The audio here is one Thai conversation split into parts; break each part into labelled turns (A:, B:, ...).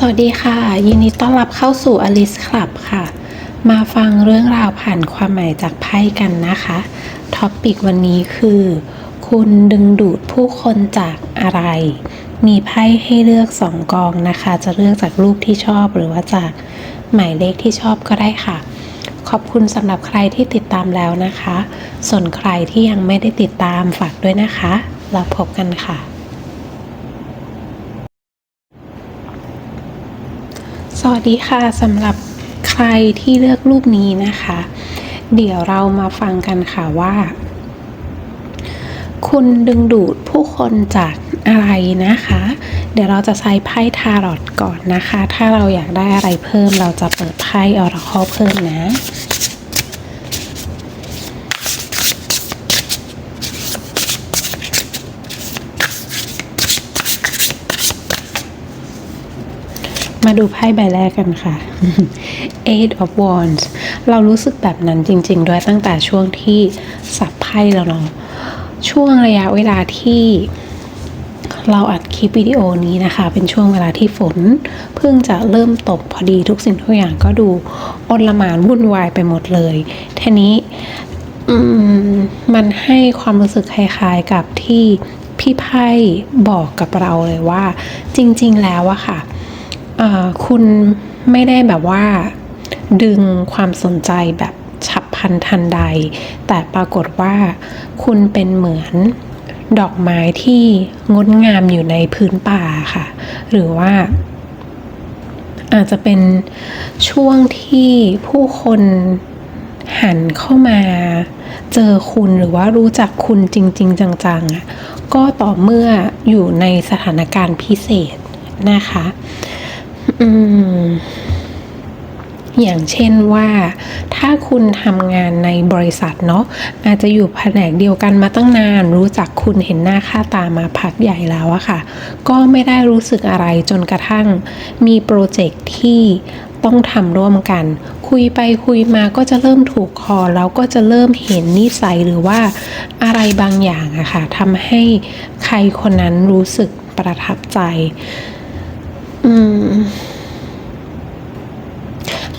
A: สวัสดีค่ะ ยินดีต้อนรับเข้าสู่ Alice Club ค่ะ มาฟังเรื่องราวผ่านความหมายจากไพ่กันนะคะท็อปปิกวันนี้คือ คุณดึงดูดผู้คนจากอะไร มีไพ่ให้เลือกสองกองนะคะ จะเลือกจากรูปที่ชอบหรือว่าจากหมายเลขที่ชอบก็ได้ค่ะ ขอบคุณสำหรับใครที่ติดตามแล้วนะคะ ส่วนใครที่ยังไม่ได้ติดตามฝากด้วยนะคะ เราพบกันค่ะ สวัสดีค่ะสำหรับใครที่เลือกรูปนี้นะคะ เดี๋ยวเรามาฟังกันค่ะว่า คุณดึงดูดผู้คนจากอะไรนะคะ เดี๋ยวเราจะใช้ไพ่ทารอตก่อนนะคะ ถ้าเราอยากได้อะไรเพิ่มเราจะเปิดไพ่ออร์คอเพิ่มนะ มาดูไพ่ใบแรกกันค่ะ Eight of Wands เรารู้สึกแบบนั้นจริง ๆ ด้วยตั้งแต่ช่วงที่สับไพ่แล้วเนาะช่วงระยะเวลาที่เราอัดคลิปวิดีโอนี้นะคะ เป็นช่วงเวลาที่ฝน เพิ่งจะเริ่มตกพอดีทุกสิ่งทุกอย่างก็ดูอลหมานวุ่นวายไปหมดเลยทีนี้มมันให้ความรู้สึกคล้ายๆกับที่พี่ไพ่บอกกับเราเลยว่า จริง ๆ แล้วอะค่ะ คุณไม่ได้แบบว่าดึงความสนใจแบบฉับพลันทันใด แต่ปรากฏว่าคุณเป็นเหมือนดอกไม้ที่งดงามอยู่ในพื้นป่าค่ะ หรือว่า อาจจะเป็นช่วงที่ผู้คนหันเข้ามาเจอคุณหรือว่ารู้จักคุณจริง ๆ จังๆอะก็ต่อเมื่ออยู่ในสถานการณ์พิเศษนะคะ อืมอย่างเช่นว่าถ้าคุณทำงานในบริษัทเนาะอาจจะอยู่แผนกเดียวกันมาตั้งนาน รู้จักคุณเห็นหน้าค่าตามาพักใหญ่แล้วอะค่ะ ก็ไม่ได้รู้สึกอะไรจนกระทั่งมีโปรเจกต์ที่ต้องทำร่วมกัน คุยไปคุยมาก็จะเริ่มถูกคอ แล้วก็จะเริ่มเห็นนิสัยหรือว่าอะไรบางอย่างอะค่ะทำให้ใครคนนั้นรู้สึกประทับใจ อืม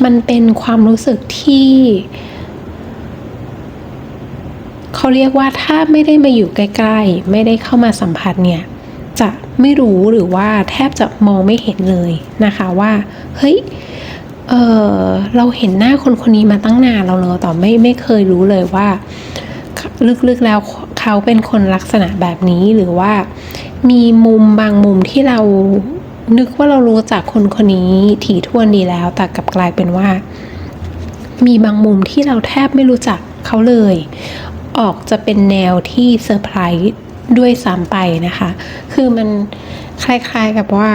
A: มันเป็นความรู้สึกที่ เขาเรียกว่าถ้าไม่ได้มาอยู่ใกล้ ๆ ไม่ได้เข้ามาสัมผัสเนี่ย จะไม่รู้หรือว่าแทบจะมองไม่เห็นเลยนะคะว่าเฮ้ยเออเราเห็นหน้าคนคนนี้มาตั้งนานแล้วเนอะแต่ไม่ไม่เคยรู้เลยว่า ลึกๆแล้วเขาเป็นคนลักษณะแบบนี้หรือว่า มีมุมบางมุมที่เรา นึกว่าเรารู้จักคนคนนี้ถี่ถ้วนดีแล้ว แต่กลับกลายเป็นว่า มีบางมุมที่เราแทบไม่รู้จักเขาเลย ออกจะเป็นแนวที่เซอร์ไพรส์ด้วยซ้ำไปนะคะ คือมันคล้ายๆกับว่า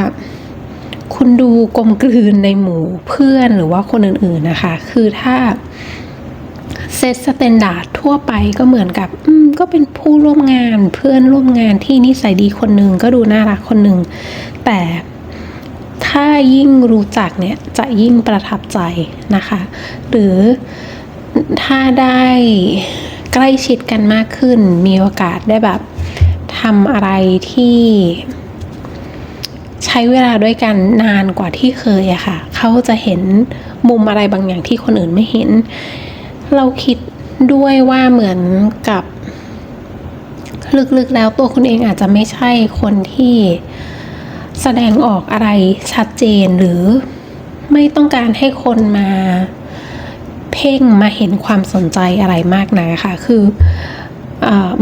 A: คุณดูกลมกลืนในหมู่เพื่อนหรือว่าคนอื่นๆนะคะ คือถ้าเซตสแตนดาร์ดทั่วไปก็เหมือนกับ อืม ก็เป็นผู้ร่วมงานเพื่อนร่วมงานที่นิสัยดีคนหนึ่งก็ดูน่ารักคนหนึ่งแต่ ถ้ายิ่งรู้จักเนี่ยจะยิ่งประทับใจนะคะ หรือถ้าได้ใกล้ชิดกันมากขึ้น มีโอกาสได้แบบทำอะไรที่ใช้เวลาด้วยกันนานกว่าที่เคยอะค่ะ เขาจะเห็นมุมอะไรบางอย่างที่คนอื่นไม่เห็น เราคิดด้วยว่าเหมือนกับ ลึกๆแล้วตัวคุณเองอาจจะไม่ใช่คนที่ แสดงออกอะไรชัดเจนหรือไม่ต้องการให้คนมาเพ่งมาเห็นความสนใจอะไรมากนะคะคือ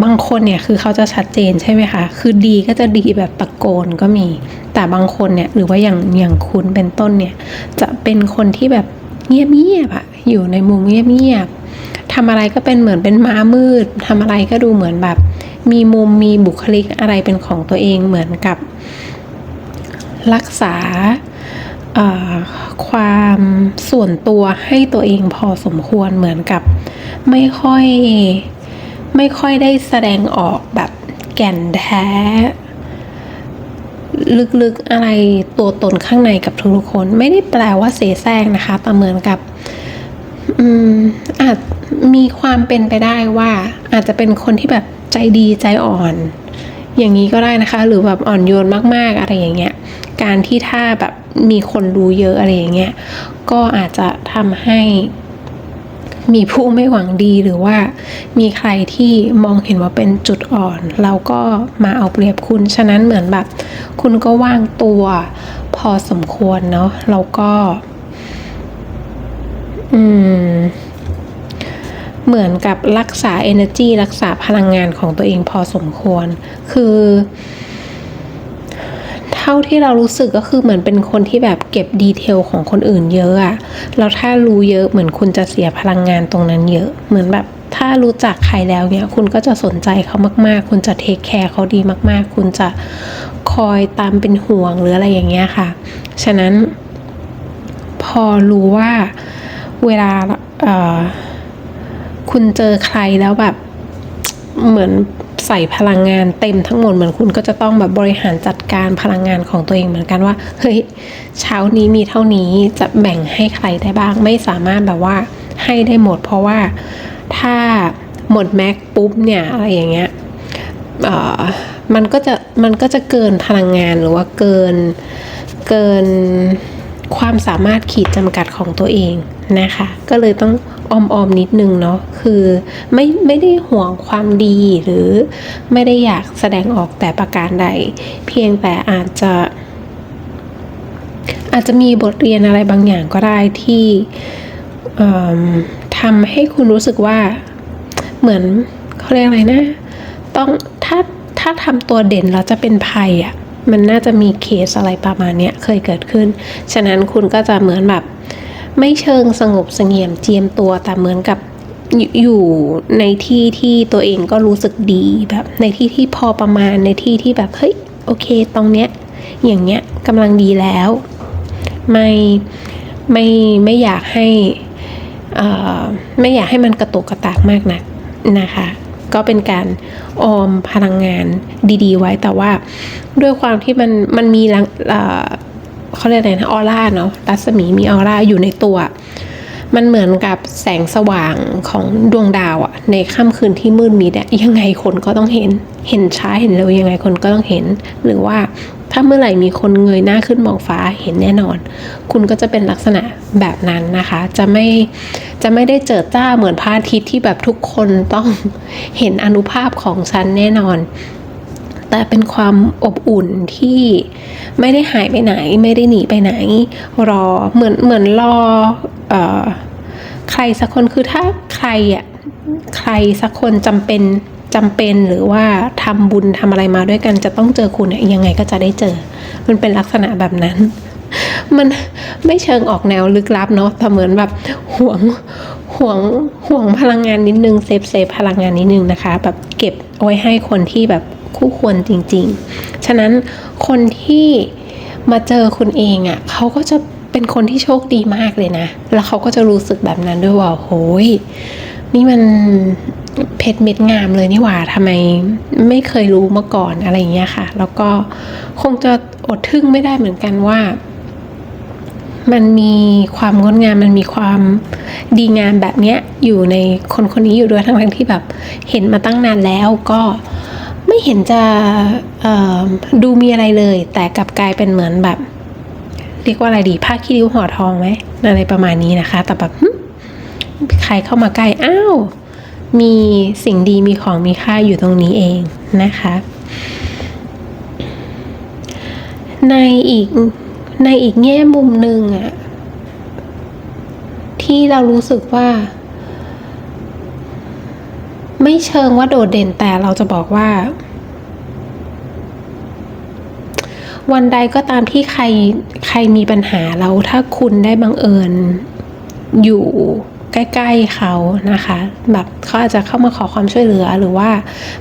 A: บางคนเนี่ยคือเขาจะชัดเจนใช่ไหมคะ คือดีก็จะดีแบบตะโกนก็มี แต่บางคนเนี่ยหรือว่าอย่างอย่างคุณเป็นต้นเนี่ย จะเป็นคนที่แบบเงียบๆอะอยู่ในมุมเงียบๆทำอะไรก็เป็นเหมือนเป็นม้ามืดทำอะไรก็ดูเหมือนแบบ มีมุมมีบุคลิกอะไรเป็นของตัวเองเหมือนกับ รักษาความส่วนตัวให้ตัวเองพอสมควรเหมือนกับไม่ค่อยไม่ค่อยได้แสดงออกแบบแก่นแท้ ลึกๆอะไรตัวตนข้างในกับทุกคน ไม่ได้แปลว่าเสแสร้งนะคะแต่เหมือนกับอืมอาจมีความเป็นไปได้ว่า อาจจะเป็นคนที่แบบใจดีใจอ่อน อย่างนี้ก็ได้นะคะ หรือแบบอ่อนโยนมากๆอะไรอย่างเงี้ย การที่ถ้าแบบมีคนรู้เยอะอะไรอย่างเงี้ย ก็อาจจะทำให้มีผู้ไม่หวังดีหรือว่ามีใครที่มองเห็นว่าเป็นจุดอ่อน เราก็มาเอาเปรียบคุณ ฉะนั้นเหมือนแบบ คุณก็ว่างตัวพอสมควรเนาะแล้วก็ อืม เหมือนกับรักษา energy รักษาพลังงานของตัวเองพอสมควร คือ เท่าที่เรารู้สึกก็คือเหมือนเป็นคนที่แบบเก็บดีเทลของคนอื่นเยอะอะแล้วถ้ารู้เยอะเหมือนคุณจะเสียพลังงานตรงนั้นเยอะ เหมือนแบบถ้ารู้จักใครแล้วเนี่ย คุณก็จะสนใจเขามาก ๆ คุณจะเทคแคร์เขาดีมาก ๆ คุณจะคอยตามเป็นห่วงหรืออะไรอย่างเงี้ยค่ะ ฉะนั้นพอรู้ว่าเวลาเอ่อ คุณเจอใครแล้วแบบ เหมือนใส่พลังงานเต็มทั้งหมดเหมือนคุณก็จะต้องแบบบริหารจัดการพลังงานของตัวเองเหมือนกันว่าเฮ้ยเช้านี้มีเท่านี้จะแบ่งให้ใครได้บ้าง ไม่สามารถแบบว่าให้ได้หมด เพราะว่าถ้าหมดแม็กปุ๊บเนี่ยอะไรอย่างเงี้ยมันก็จะมันก็จะเกินพลังงานหรือว่าเกินเกินความสามารถขีดจำกัดของตัวเองนะคะ ก็เลยต้อง ออมๆนิดนึงเนาะคือไม่ไม่ได้ห่วงความดีหรือไม่ได้อยากแสดงออกแต่ประการใด เพียงแต่อาจจะอาจจะมีบทเรียนอะไรบางอย่างก็ได้ที่ทำให้คุณรู้สึกว่าเหมือนเขาเรียกอะไรนะ ต้องถ้าถ้าทำตัวเด่นแล้วจะเป็นภัยอะ่ะมันน่าจะมีเคสอะไรประมาณเนี้ยเคยเกิดขึ้น ฉะนั้นคุณก็จะเหมือนแบบ ไม่เชิงสงบเสงี่ยมเจียมตัวแต่เหมือนกับอยู่ในที่ที่ตัวเองก็รู้สึกดีแบบในที่ที่พอประมาณในที่ที่แบบเฮ้ยโอเคตรงเนี้ยอย่างเงี้ยกำลังดีแล้ว ไม่ไม่ไม่อยากให้อ่ไม่อยากให้มันกระตุกกระตากมากนักนะคะ ก็เป็นการออมพลังงานดี ๆ ไว้แต่ว่าด้วยความที่มันมันมีลัง เขาเรียกอะไรนะออร่าเนาะรัศมีมีออร่าอยู่ในตัว มันเหมือนกับแสงสว่างของดวงดาวอะในค่ำคืนที่มืดมิดอะยังไงคนก็ต้องเห็น เห็นช้าเห็นเร็วยังไงคนก็ต้องเห็น หรือว่าถ้าเมื่อไหร่มีคนเงยหน้าขึ้นมองฟ้าเห็นแน่นอน คุณก็จะเป็นลักษณะแบบนั้นนะคะ จะไม่จะไม่ได้เจิดจ้าเหมือนพระอาทิตย์ที่แบบทุกคนต้องเห็นอนุภาพของฉันแน่นอน แต่เป็นความอบอุ่นที่ไม่ได้หายไปไหน ไม่ได้หนีไปไหน รอเหมือนเหมือนรอเออใครสักคนคือถ้าใครอะใครสักคนจำเป็นจำเป็นหรือว่าทำบุญทำอะไรมาด้วยกันจะต้องเจอคุณยยังไงก็จะได้เจอ มันเป็นลักษณะแบบนั้น มันไม่เชิงออกแนวลึกลับเนาะแต่เหมือนแบบห่วงห่วงห่วงพลังงานนิดนึงเซฟเซฟพลังงานนิดนึงนะคะ แบบเก็บเอาไว้ให้คนที่แบบ คู่ควรจริง ๆ ฉะนั้นคนที่มาเจอคุณเองอะ่ะเขาก็จะเป็นคนที่โชคดีมากเลยนะ แล้วเขาก็จะรู้สึกแบบนั้นด้วยว่าโหยนี่มันเพชรเม็ดงามเลยนี่หว่าทำไมไม่เคยรู้มาก่อนอะไรอย่างเงี้ยค่ะ แล้วก็คงจะอดทึ่งไม่ได้เหมือนกันว่า มันมีความงดงามมันมีความดีงามแบบเนี้ยอยู่ในคนคนนี้อยู่ด้วยทั้งที่แบบ เห็นมาตั้งนานแล้วก็ ไม่เห็นจะดูมีอะไรเลย แต่กลับกลายเป็นเหมือนแบบ เรียกว่าอะไรดีผ้าขี้ริ้วห่อทองไหมอะไรประมาณนี้นะคะ แต่แบบใครเข้ามาใกล้อ้าวมีสิ่งดีมีของมีค่าอยู่ตรงนี้เองนะคะ ในอีกในอีกแง่มุมหนึ่งอะที่เรารู้สึกว่า ไม่เชิงว่าโดดเด่นแต่เราจะบอกว่า วันใดก็ตามที่ใครใครมีปัญหาแล้วถ้าคุณได้บังเอิญอยู่ใกล้ๆเขานะคะ แบบเขาอาจจะเข้ามาขอความช่วยเหลือหรือว่า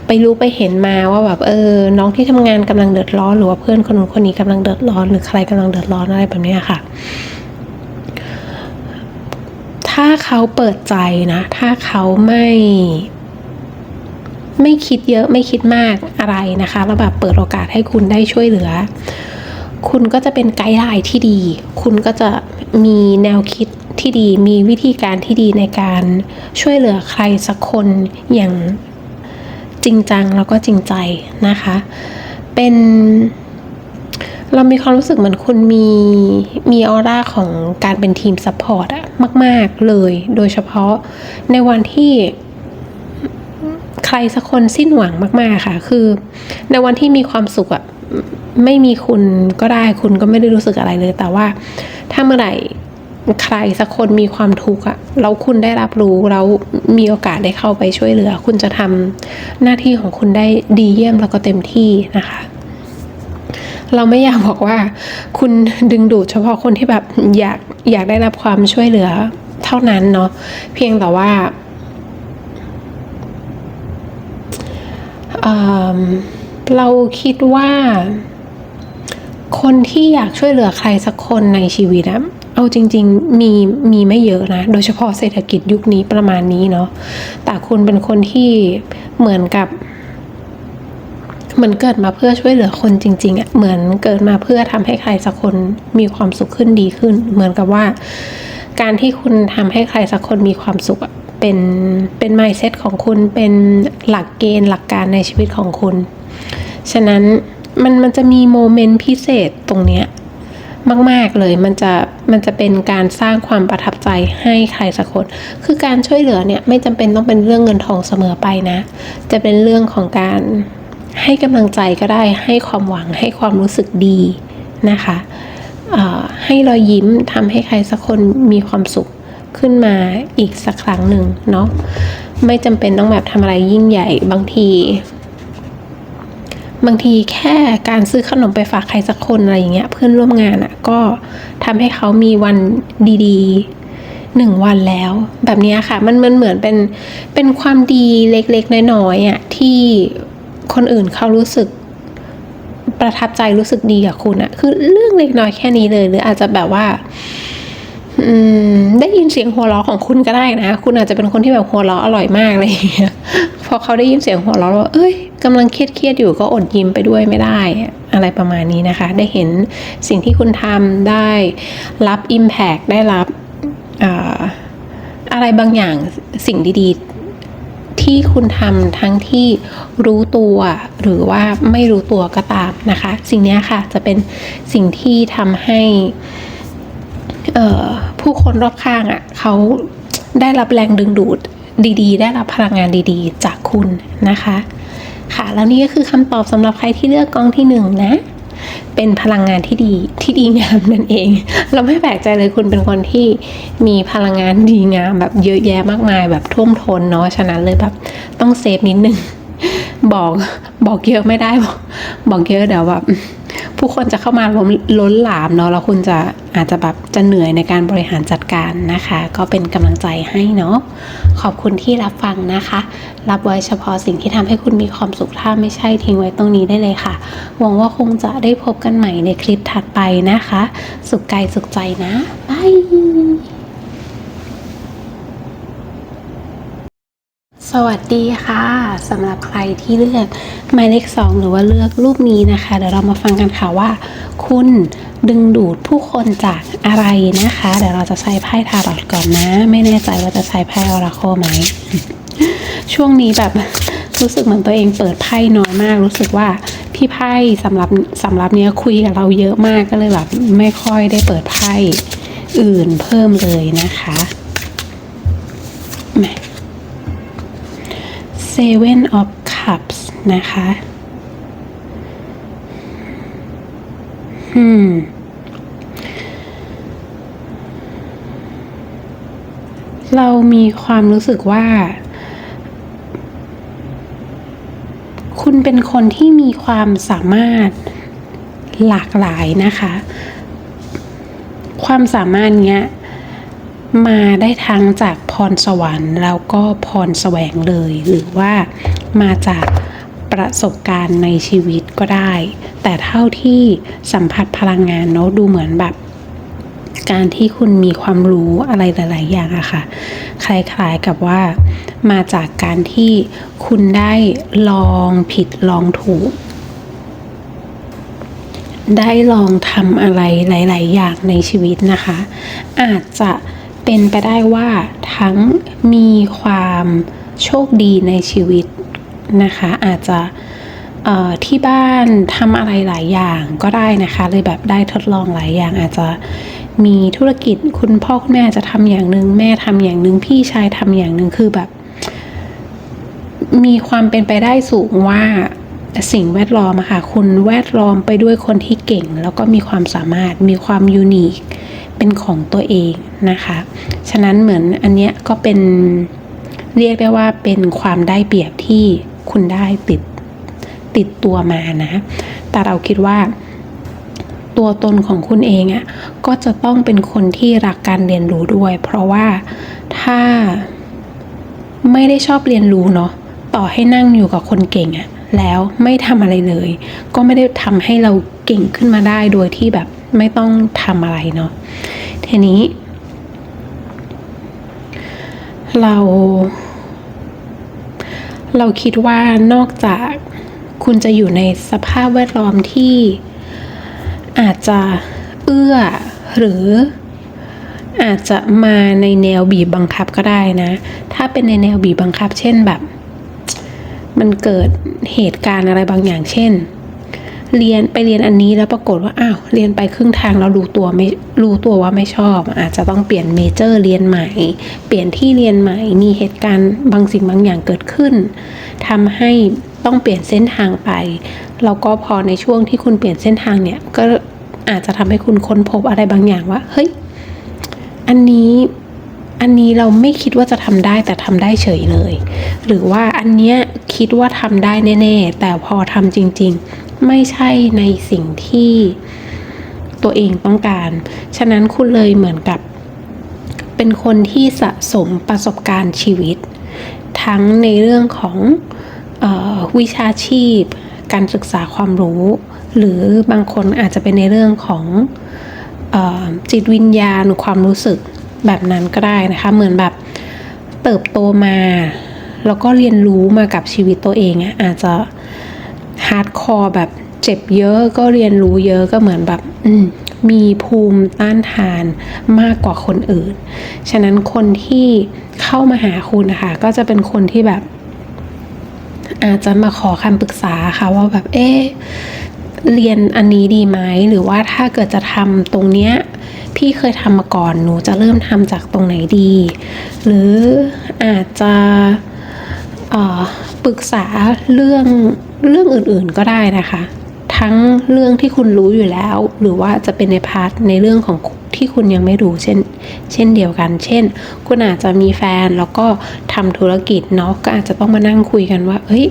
A: ไปรู้ไปเห็นมาว่าแบบเออ น้องที่ทำงานกำลังเดือดร้อนหรือว่าเพื่อนคนนู้นคนนี้กำลังเดือดร้อน หรือใครกำลังเดือดร้อนอะไรแบบนี้ค่ะ ถ้าเขาเปิดใจนะ ถ้าเขาไม่ ไม่คิดเยอะไม่คิดมากอะไรนะคะแล้วแบบเปิดโอกาสให้คุณได้ช่วยเหลือ คุณก็จะเป็นไกด์ไลน์ที่ดี คุณก็จะมีแนวคิดที่ดี มีวิธีการที่ดีในการช่วยเหลือใครสักคนอย่างจริงจังแล้วก็จริงใจนะคะ เป็นเรามีความรู้สึกเหมือนคุณมีมีออร่าของการเป็นทีมซัพพอร์ตอะมาก ๆ เลย โดยเฉพาะในวันที่ รสักคนสิ้นหวังมากๆค่ะ คือ ในวันที่มีความสุขอะไม่มีคุณก็ได้คุณก็ไม่ได้รู้สึกอะไรเลย แต่ว่าถ้าเมื่อไหร่ใครสักคนมีความทุกข์อะแล้วคุณได้รับรู้แล้วมีโอกาสได้เข้าไปช่วยเหลือ คุณจะทำหน้าที่ของคุณได้ดีเยี่ยมแล้วก็เต็มที่นะคะ เราไม่อยากบอกว่า คุณดึงดูดเฉพาะคนที่แบบอยากอยากได้รับความช่วยเหลือเท่านั้นเนาะเพียงแต่ว่า เเราคิดว่า คนที่อยากช่วยเหลือใครสักคนในชีวิตอะเอาจริง ๆ มีมีไม่เยอะนะ โดยเฉพาะเศรษฐกิจยุคนี้ประมาณนี้เนาะ แต่คุณเป็นคนที่เหมือนกับเหมือนเกิดมาเพื่อช่วยเหลือคนจริง ๆอะ่ะ เหมือนเกิดมาเพื่อทำให้ใครสักคนมีความสุขขึ้นดีขึ้น เหมือนกับว่า การที่คุณทำให้ใครสักคนมีความสุขอะ เป็นเป็น mindset ของคุณเป็นหลักเกณฑ์หลักการในชีวิตของคุณ ฉะนั้นมันมันจะมีโมเมนต์พิเศษตรงเนี้ยมาก ๆ เลยมันจะมันจะเป็นการสร้างความประทับใจให้ใครสักคน คือการช่วยเหลือเนี่ยไม่จำเป็นต้องเป็นเรื่องเงินทองเสมอไปนะ จะเป็นเรื่องของการให้กำลังใจก็ได้ ให้ความหวังให้ความรู้สึกดีนะคะให้รอยยิ้มทำให้ใครสักคนมีความสุข ขึ้นมาอีกสักครั้งหนึ่งเนาะไม่จำเป็นต้องแบบทำอะไรยิ่งใหญ่บางที บางทีแค่การซื้อขนมไปฝากใครสักคนอะไรอย่างเงี้ยเพื่อนร่วมงานอะ่ะก็ทำให้เขามีวันดีๆหนึ่งวันแล้ว แบบนี้ค่ะ มันมันเหมือนเป็นเป็นความดีเล็กๆน้อยๆอะ่ะที่คนอื่นเขารู้สึกประทับใจรู้สึกดีกับคุณอะคือเรื่องเล็กน้อยแค่นี้เลย หรืออาจจะแบบว่า ได้ยินเสียงหัวเราะของคุณก็ได้นะ คุณอาจจะเป็นคนที่แบบหัวเราะอร่อยมากอะไรอย่างเงี้ยพอเขาได้ยินเสียงหัวเราะแล้วเอ้ยกำลังเครียดเครียดๆอยู่ก็อดยิ้มไปด้วยไม่ได้ อะไรประมาณนี้นะคะ ได้เห็นสิ่งที่คุณทำได้รับ Impact ได้รับอะไรบางอย่างสิ่งดีๆ ที่คุณทำทั้งที่รู้ตัวหรือว่าไม่รู้ตัวก็ตามนะคะ สิ่งนี้ค่ะจะเป็นสิ่งที่ทำให้ ผู้คนรอบข้างอะ่ะเขาได้รับแรงดึงดูดดีๆ ได้รับพลังงานดีๆ จากคุณนะคะ ค่ะแล้วนี่ก็คือคำตอบสำหรับใครที่เลือกกองที่หนึ่งนะ เป็นพลังงานที่ดีที่ดีงามนั่นเอง เราไม่แปลกใจเลยคุณเป็นคนที่มีพลังงานดีงามแบบเยอะแยะมากมายแบบท่วมท้นเนาะฉะนั้นเลยแบบต้องเซฟนิดนึงบอกบอกเยอะไม่ได้บอกบอกเยอะเดี๋ยวแบบ ผู้คนจะเข้ามาล้มล้นหลามเนาะแล้วคุณจะอาจจะแบบจะเหนื่อยในการบริหารจัดการนะคะ ก็เป็นกำลังใจให้เนาะขอบคุณที่รับฟังนะคะ รับไว้เฉพาะสิ่งที่ทำให้คุณมีความสุขถ้าไม่ใช่ทิ้งไว้ตรงนี้ได้เลยค่ะหวังว่าคงจะได้พบกันใหม่ในคลิปถัดไปนะคะ สุขกายสุขใจนะบาย สวัสดีค่ะสำหรับใครที่เลือกหมายเลขสองหรือว่าเลือกรูปนี้นะคะ เดี๋ยวเรามาฟังกันค่ะว่า คุณดึงดูดผู้คนจากอะไรนะคะ เดี๋ยวเราจะใช้ไพ่ทาร์ตก่อนนะ ไม่แน่ใจว่าจะใช้ไพ่ออราโคไหม ช่วงนี้แบบรู้สึกเหมือนตัวเองเปิดไพ่น้อยมาก รู้สึกว่าพี่ไพ่สำหรับสำหรับเนี้ยคุยกับเราเยอะมากก็เลยแบบไม่ค่อยได้เปิดไพ่อื่นเพิ่มเลยนะคะแหม Seven of Cups นะคะ อืม เรามีความรู้สึกว่า คุณเป็นคนที่มีความสามารถหลากหลายนะคะ ความสามารถเนี้ย มาได้ทั้งจากพรสวรรค์ แล้วก็พรแสวงเลย หรือว่ามาจากประสบการณ์ในชีวิตก็ได้ แต่เท่าที่สัมผัสพลังงานเนาะดูเหมือนแบบ การที่คุณมีความรู้อะไรหลาย ๆ อย่างอะค่ะ คล้ายๆกับว่า มาจากการที่คุณได้ลองผิดลองถูก ได้ลองทำอะไรหลาย ๆ อย่างในชีวิตนะคะ อาจจะ เป็นไปได้ว่าทั้งมีความโชคดีในชีวิตนะคะ อาจจะที่บ้านทำอะไรหลายอย่างก็ได้นะคะ เลยแบบได้ทดลองหลายอย่างอาจจะมีธุรกิจคุณพ่อคุณแม่จะทำอย่างหนึ่งแม่ทำอย่างหนึ่งพี่ชายทำอย่างหนึ่งคือแบบ มีความเป็นไปได้สูงว่าสิ่งแวดล้อมค่ะคุณแวดล้อมไปด้วยคนที่เก่ง แล้วก็มีความสามารถมีความยูนิค เป็นของตัวเองนะคะ ฉะนั้นเหมือนอันเนี้ยก็เป็นเรียกได้ว่าเป็นความได้เปรียบที่คุณได้ติดติดตัวมานะ แต่เราคิดว่า ตัวตนของคุณเองอะ่ะก็จะต้องเป็นคนที่รักการเรียนรู้ด้วย เพราะว่าถ้าไม่ได้ชอบเรียนรู้เนาะต่อให้นั่งอยู่กับคนเก่งอะ่ะแล้วไม่ทำอะไรเลย ก็ไม่ได้ทำให้เราเก่งขึ้นมาได้โดยที่แบบ ไม่ต้องทำอะไรเนาะทีนี้ เรา เราคิดว่านอกจากคุณจะอยู่ในสภาพแวดล้อมที่อาจจะเอื้อหรืออาจจะมาในแนวบีบบังคับก็ได้นะ ถ้าเป็นในแนวบีบบังคับ เช่นแบบ มันเกิดเหตุการณ์อะไรบางอย่างเช่น เรียนไปเรียนอันนี้แล้วปรากฏว่าอ้าวเรียนไปครึ่งทางแล้วรู้ตัวไม่รู้ตัวว่าไม่ชอบ อาจจะต้องเปลี่ยนเมเจอร์เรียนใหม่ เปลี่ยนที่เรียนใหม่ มีเหตุการณ์บางสิ่งบางอย่างเกิดขึ้นทำให้ต้องเปลี่ยนเส้นทางไปแล้วก็พอในช่วงที่คุณเปลี่ยนเส้นทางเนี่ยก็อาจจะทำให้คุณค้นพบอะไรบางอย่างว่า เฮ้ย อันนี้อันนี้เราไม่คิดว่าจะทำได้แต่ทำได้เฉยเลย หรือว่าอันเนี้ยคิดว่าทำได้แน่ ๆ แต่พอทำจริง ๆ ไม่ใช่ในสิ่งที่ตัวเองต้องการ ฉะนั้นคุณเลยเหมือนกับ เป็นคนที่สะสมประสบการณ์ชีวิต ทั้งในเรื่องของออวิชาชีพ การศึกษาความรู้ หรือบางคนอาจจะเป็นในเรื่องของออจิตวิญญาณความรู้สึกแบบนั้นก็ได้นะคะ เหมือนแบบเติบโตมา แล้วก็เรียนรู้มากับชีวิตตัวเองอาจจะ ฮาร์ดคอร์แบบเจ็บเยอะก็เรียนรู้เยอะก็เหมือนแบบอืมมีภูมิต้านทานมากกว่าคนอื่น ฉะนั้นคนที่เข้ามาหาคุณนะคะก็จะเป็นคนที่แบบ อาจจะมาขอคำปรึกษาค่ะว่าแบบเอ๊เรียนอันนี้ดีไหมหรือว่าถ้าเกิดจะทำตรงเนี้ยพี่เคยทำมาก่อนหนูจะเริ่มทำจากตรงไหนดี หรืออาจจะปรึกษาเรื่อง เรื่องอื่นๆก็ได้นะคะ ทั้งเรื่องที่คุณรู้อยู่แล้ว หรือว่าจะเป็นในพาร์ทในเรื่องของที่คุณยังไม่รู้เช่น เช่นเดียวกัน เช่น คุณอาจจะมีแฟนแล้วก็ทำธุรกิจเนาะก็อาจจะต้องมานั่งคุยกันว่า เฮ้ย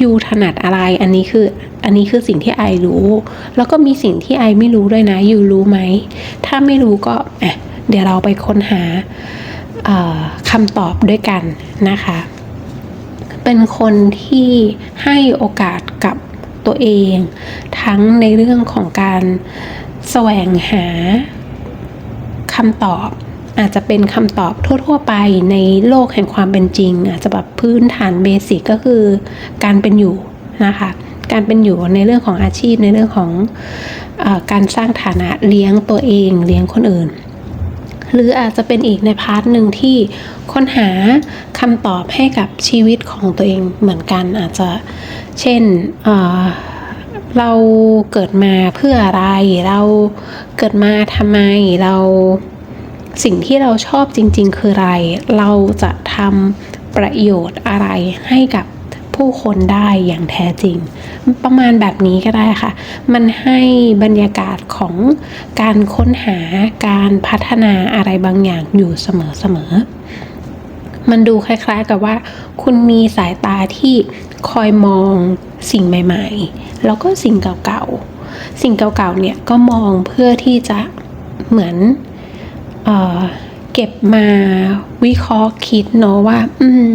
A: ยูถนัดอะไรอันนี้คืออันนี้คือสิ่งที่ไอรู้ แล้วก็มีสิ่งที่ไอไม่รู้ด้วยนะยูรู้ไหมถ้าไม่รู้ก็เดี๋ยวเราไปค้นหาคำตอบด้วยกันนะคะ เป็นคนที่ให้โอกาสกับตัวเอง ทั้งในเรื่องของการแสวงหาคำตอบอาจจะเป็นคำตอบทั่ว ๆ ไปในโลกแห่งความเป็นจริง อาจจะแบบพื้นฐานเบสิกก็คือการเป็นอยู่นะคะการเป็นอยู่ในเรื่องของอาชีพในเรื่องของอการสร้างฐานะเลี้ยงตัวเอง เลี้ยงคนอื่น หรืออาจจะเป็นอีกในพาร์ทหนึ่งที่ค้นหาคำตอบให้กับชีวิตของตัวเองเหมือนกันอาจจะเช่นเเราเกิดมาเพื่ออะไร เราเกิดมาทำไมเราสิ่งที่เราชอบจริง ๆ คืออะไร เราจะทำประโยชน์อะไรให้กับ ผู้คนได้อย่างแท้จริง ประมาณแบบนี้ก็ได้ค่ะ มันให้บรรยากาศของการค้นหาการพัฒนาอะไรบางอย่างอยู่เสมอๆมันดูคล้ายๆกับว่า คุณมีสายตาที่คอยมองสิ่งใหม่ ๆ แล้วก็สิ่งเก่าๆ สิ่งเก่าๆเนี่ยก็มองเพื่อที่จะเหมือนเออเก็บมาวิเคราะห์คิดเนาะว่า อืม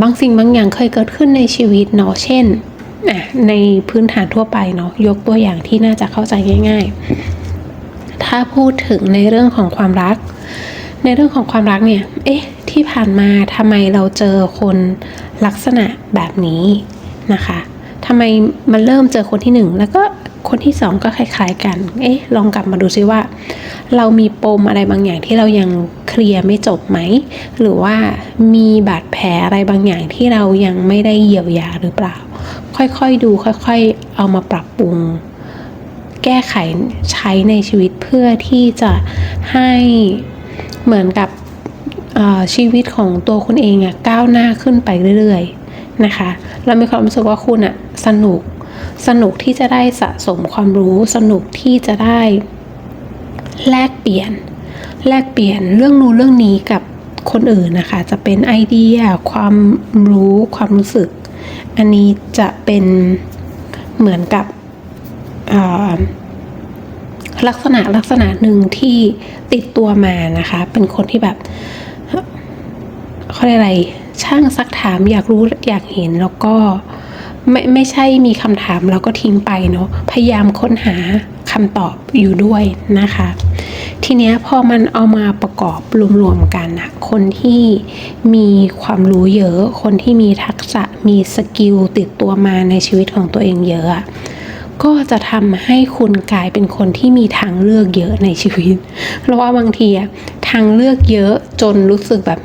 A: บางสิ่งบางอย่างเคยเกิดขึ้นในชีวิตเนาะเช่นในพื้นฐานทั่วไปเนาะยกตัวอย่างที่น่าจะเข้าใจง่าย ๆ ถ้าพูดถึงในเรื่องของความรัก ในเรื่องของความรักเนี่ย เอ๊ะ ที่ผ่านมาทำไมเราเจอคนลักษณะแบบนี้นะคะทำไมมันเริ่มเจอคนที่หนึ่งแล้วก็ คนที่สองก็คล้ายๆกัน เอ๊ะ ลองกลับมาดูซิว่า เรามีปมอะไรบางอย่างที่เรายังเคลียร์ไม่จบไหม หรือว่ามีบาดแผลอะไรบางอย่างที่เรายังไม่ได้เยียวยาหรือเปล่า ค่อยๆดูค่อยๆ เอามาปรับปรุง แก้ไขใช้ในชีวิตเพื่อที่จะให้เหมือนกับชีวิตของตัวคุณเองอะก้าวหน้าขึ้นไปเรื่อยๆนะคะ เรามีความรู้สึกว่าคุณอะสนุก สนุกที่จะได้สะสมความรู้ สนุกที่จะได้ แลกเปลี่ยน แลกเปลี่ยนเรื่องนู้นเรื่องนี้กับคนอื่นนะคะ จะเป็นไอเดีย ความรู้ความรู้สึก อันนี้จะเป็นเหมือนกับลักษณะลักษณะหนึ่งที่ติดตัวมานะคะ เป็นคนที่แบบเขาเรียกอะไรช่างซักถามอยากรู้อยากเห็นแล้วก็ ไม่ไม่ใช่มีคำถามแล้วก็ทิ้งไปเนาะพยายามค้นหาคำตอบอยู่ด้วยนะคะ ทีเนี้ยพอมันเอามาประกอบรวมๆกันอะคนที่มีความรู้เยอะ คนที่มีทักษะมีสกิลติดตัวมาในชีวิตของตัวเองเยอะก็จะทำให้คุณกลายเป็นคนที่มีทางเลือกเยอะในชีวิต เพราะว่าบางทีอะทางเลือกเยอะจนรู้สึกแบบ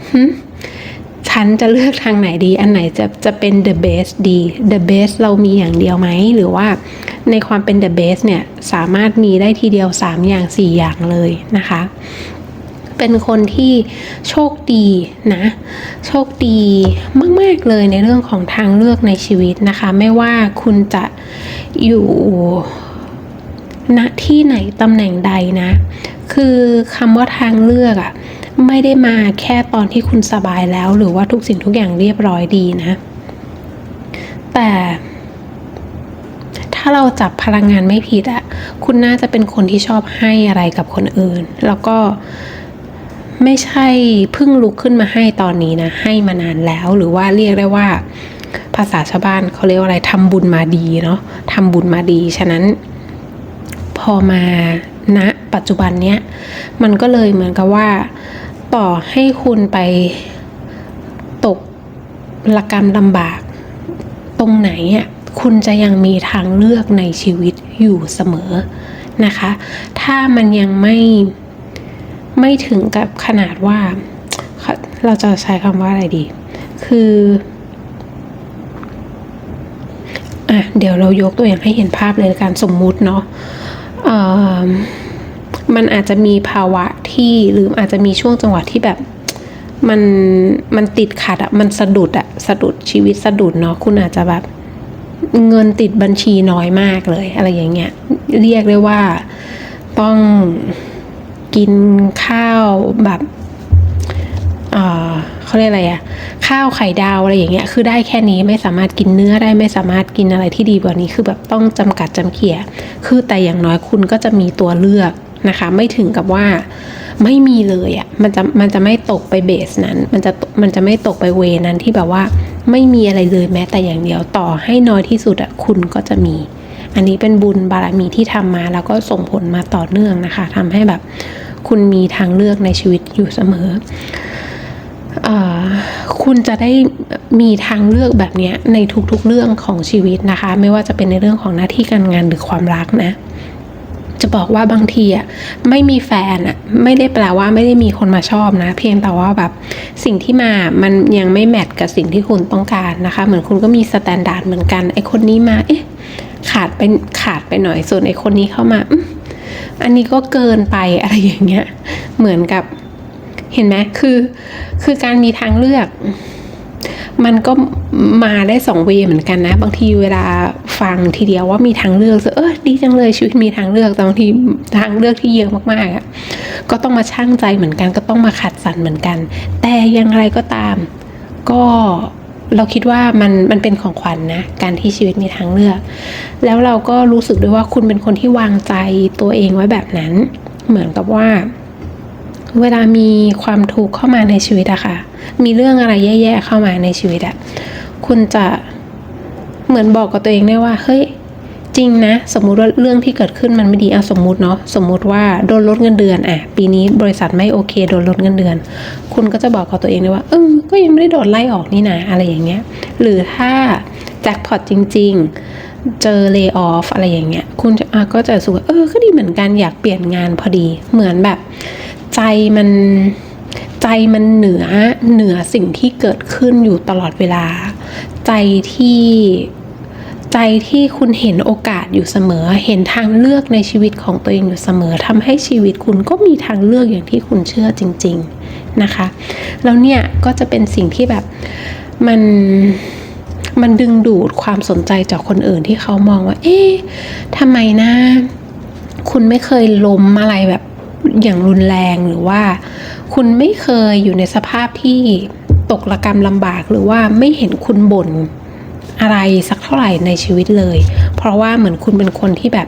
A: หึฉันจะเลือกทางไหนดี อันไหนจะจะเป็น the best ดี the best เรามีอย่างเดียวไหม หรือว่าในความเป็น the best เนี่ย สามารถมีได้ทีเดียว 3 อย่าง 4 อย่างเลยนะคะ เป็นคนที่โชคดีนะ โชคดีมาก ๆ เลยในเรื่องของทางเลือกในชีวิตนะคะ ไม่ว่าคุณจะอยู่ณที่ไหนตำแหน่งใดนะ คือคำว่าทางเลือกอะ ไม่ได้มาแค่ตอนที่คุณสบายแล้ว หรือว่าทุกสิ่งทุกอย่างเรียบร้อยดีนะ แต่ถ้าเราจับพลังงานไม่ผิดอะคุณน่าจะเป็นคนที่ชอบให้อะไรกับคนอื่น แล้วก็ไม่ใช่เพิ่งลุกขึ้นมาให้ตอนนี้นะ ให้มานานแล้ว หรือว่าเรียกได้ว่า ภาษาชาวบ้านเขาเรียกว่าอะไรทำบุญมาดีเนาะทำบุญมาดี ฉะนั้น พอมาณนะปัจจุบันเนี้ย มันก็เลยเหมือนกับว่า ต่อให้คุณไปตกละกรรมลำบาก ตรงไหนอะคุณจะยังมีทางเลือกในชีวิตอยู่เสมอนะคะ ถ้ามันยังไม่ไม่ถึงกับขนาดว่า เราจะใช้คำว่าอะไรดี คืออะเดี๋ยวเรายกตัวอย่างให้เห็นภาพเลยการสมมุติเนาะอ่อ มันอาจจะมีภาวะที่หรืออาจจะมีช่วงจังหวะที่แบบมันมันติดขัดอะมันสะดุดอะสะดุดชีวิตสะดุดเนาะคุณอาจจะแบบเงินติดบัญชีน้อยมากเลย อะไรอย่างเงี้ยเรียกได้ว่าต้องกินข้าวแบบเอ่อเขาเรียกอะไรอะข้าวไข่ดาวอะไรอย่างเงี้ยคือได้แค่นี้ไม่สามารถกินเนื้อได้ไม่สามารถกินอะไรที่ดีกว่านี้คือแบบต้องจำกัดจำเขี่ยคือแต่อย่างน้อยคุณก็จะมีตัวเลือก นะคะ ไม่ถึงกับว่าไม่มีเลยอะ่ะมันจะมันจะไม่ตกไปเบสนั้น มันจะมันจะไม่ตกไปเวนั้นที่แบบว่าไม่มีอะไรเลยแม้แต่อย่างเดียวต่อให้น้อยที่สุดอะ่ะคุณก็จะมี อันนี้เป็นบุญบารมีที่ทำมาแล้วก็ส่งผลมาต่อเนื่องนะคะทำให้แบบคุณมีทางเลือกในชีวิตอยู่เสมอคุณจะได้มีทางเลือกแบบนี้ในทุกๆเรื่องของชีวิตนะคะ ไม่ว่าจะเป็นในเรื่องของหน้าที่การงานหรือความรักนะ จะบอกว่าบางทีอะไม่มีแฟนอะไม่ได้แปลว่าไม่ได้มีคนมาชอบนะ เพียงแต่ว่าแบบสิ่งที่มามันยังไม่แมทกับสิ่งที่คุณต้องการนะคะ เหมือนคุณก็มีสแตนดาร์ดเหมือนกันไอคนนี้มาเอ๊ะขาดไปขาดไปหน่อยส่วนไอคนนี้เข้ามาอืมอันนี้ก็เกินไปอะไรอย่างเงี้ยเหมือนกับเห็นไหมคือคือการมีทางเลือก มันก็มาได้สองเวยเหมือนกันนะ บางทีเวลาฟังทีเดียวว่ามีทางเลือกเออดีจังเลยชีวิตมีทางเลือกแต่บางทีทางเลือกที่เยอะมากๆอะ่ะก็ต้องมาชั่งใจเหมือนกัน ก็ต้องมาขัดสรรเหมือนกัน แต่อย่างไรก็ตาม ก็เราคิดว่ามันมันเป็นของขวัญนนะการที่ชีวิตมีทางเลือก แล้วเราก็รู้สึกด้วยว่าคุณเป็นคนที่วางใจตัวเองไว้แบบนั้น เหมือนกับว่า เวลามีความทุกข์เข้ามาในชีวิตอะค่ะ มีเรื่องอะไรแย่ๆเข้ามาในชีวิตอะคุณจะเหมือนบอกกับตัวเองได้ว่า เฮ้ย จริงนะ สมมุติว่าเรื่องที่เกิดขึ้นมันไม่ดีเอาสมมุติเนาะ สมมุติว่าโดนลดเงินเดือนอะปีนี้บริษัทไม่โอเค โดนลดเงินเดือน คุณก็จะบอกกับตัวเองได้ว่า เออก็ยังไม่ได้โดนไล่ออกนี่นะ อะไรอย่างเงี้ย หรือถ้าแจ็คพอตจริง ๆ เจอเล y o อ f อะไรอย่างเงี้ย คุณจะก็จะสึกว่าเออ ก็ดีเหมือนกันอยากเปลี่ยนงานพอดี เหมือนแบบ ใจมันใจมันเหนือเหนือสิ่งที่เกิดขึ้นอยู่ตลอดเวลา ใจที่ใจที่คุณเห็นโอกาสอยู่เสมอ เห็นทางเลือกในชีวิตของตัวเองอยู่เสมอทำให้ชีวิตคุณก็มีทางเลือกอย่างที่คุณเชื่อจริง ๆนะคะ แล้วเนี่ยก็จะเป็นสิ่งที่แบบมันมันดึงดูดความสนใจจากคนอื่นที่เขามองว่า เอ๊ะทำไมนะ คุณไม่เคยล้มอะไรแบบ อย่างรุนแรงหรือว่า คุณไม่เคยอยู่ในสภาพที่ตกระกรรมลำบากหรือว่าไม่เห็นคุณบ่นอะไรสักเท่าไหร่ในชีวิตเลย เพราะว่าเหมือนคุณเป็นคนที่แบบ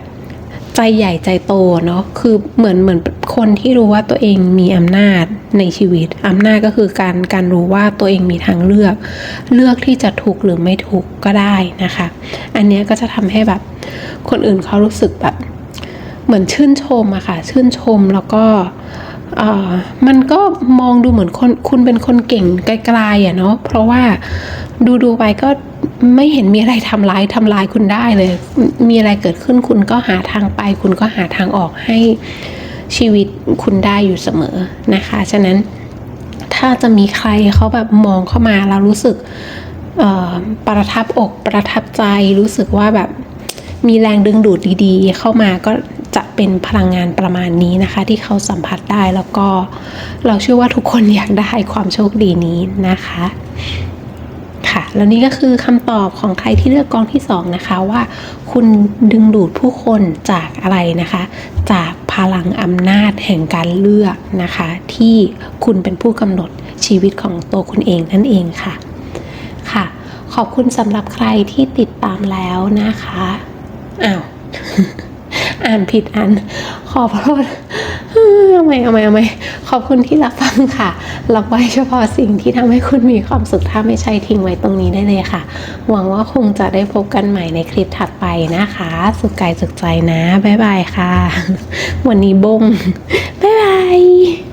A: ใจใหญ่ใจโตเนาะคือเหมือนเหมือนคนที่รู้ว่าตัวเองมีอำนาจในชีวิตอำนาจก็คือการการรู้ว่าตัวเองมีทางเลือก เลือกที่จะถูกหรือไม่ถูกก็ได้นะคะ อันนี้ก็จะทำให้แบบคนอื่นเขารู้สึกแบบ เหมือนชื่นชมอะค่ะ ชื่นชมแล้วก็มันก็มองดูเหมือนคนคุณเป็นคนเก่งไกลๆอะเนาะเพราะว่าดูดูๆไปก็ไม่เห็นมีอะไรทำร้ายทำลายคุณได้เลย มีอะไรเกิดขึ้นคุณก็หาทางไป คุณก็หาทางออกให้ชีวิตคุณได้อยู่เสมอนะคะ ฉะนั้นถ้าจะมีใครเขาแบบมองเข้ามาแล้วรู้สึกประทับอกประทับใจรู้สึกว่าแบบมีแรงดึงดูดดีๆ เข้ามาก็ เป็นพลังงานประมาณนี้นะคะ ที่เขาสัมผัสได้แล้วก็เราเชื่อว่าทุกคนอยากได้ความโชคดีนี้นะคะค่ะแล้วนี่ก็คือคำตอบของใครที่เลือกกองที่ 2 นะคะว่า คุณดึงดูดผู้คนจากอะไรนะคะ จากพลังอำนาจแห่งการเลือกนะคะ ที่คุณเป็นผู้กำหนดชีวิตของตัวคุณเองนั่นเองค่ะค่ะ ขอบคุณสำหรับใครที่ติดตามแล้วนะคะอ้าว อ่านผิดอัน ขอโทษเอาไหมเอาไหมเอาไหมขอบคุณที่รับฟังค่ะรับไว้เฉพาะสิ่งที่ทำให้คุณมีความสุขถ้าไม่ใช่ทิ้งไว้ตรงนี้ได้เลยค่ะ หวังว่าคงจะได้พบกันใหม่ในคลิปถัดไปนะคะ สุขกายสุขใจนะ บ๊ายบายค่ะ วันนี้บงบ๊ายบาย